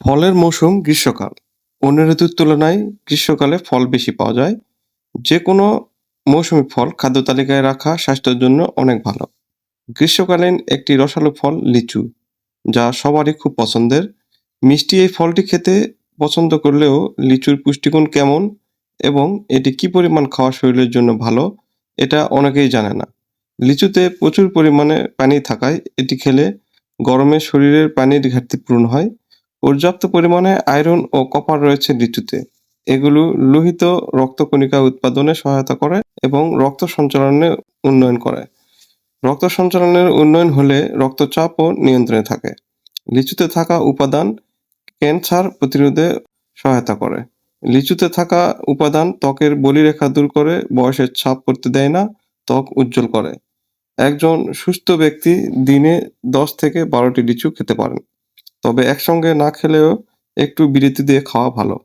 ফলের মৌসুম গ্রীষ্মকাল। অন্য ঋতুর তুলনায় গ্রীষ্মকালে ফল বেশি পাওয়া যায়। যে কোনো মৌসুমী ফল খাদ্য তালিকায় রাখা স্বাস্থ্যের জন্য অনেক ভালো। গ্রীষ্মকালীন একটি রসালো ফল লিচু, যা সবারই খুব পছন্দের। মিষ্টি এই ফলটি খেতে পছন্দ করলেও লিচুর পুষ্টিগুণ কেমন এবং এটি কি পরিমাণ খাওয়া শরীরের জন্য ভালো, এটা অনেকেই জানে না। লিচুতে প্রচুর পরিমাণে পানি থাকায় এটি খেলে গরমে শরীরের পানির ঘাটতি পূরণ হয়। পর্যাপ্ত পরিমাণে আয়রন ও কপার রয়েছে লিচুতে। এগুলো লোহিত রক্তকণিকা উৎপাদনে সহায়তা করে এবং রক্ত সঞ্চালনে উন্নয়ন করে। রক্ত সঞ্চালনের উন্নয়ন হলে রক্তচাপও নিয়ন্ত্রণে থাকে। লিচুতে থাকা উপাদান ক্যান্সার প্রতিরোধে সহায়তা করে। লিচুতে থাকা উপাদান ত্বকের বলিরেখা দূর করে, বয়সের ছাপ পড়তে দেয় না, ত্বক উজ্জ্বল করে। একজন সুস্থ ব্যক্তি দিনে দশ থেকে বারোটি লিচু খেতে পারেন। তবে একসঙ্গে না খেলেও একটু বিরতি দিয়ে খাওয়া ভালো।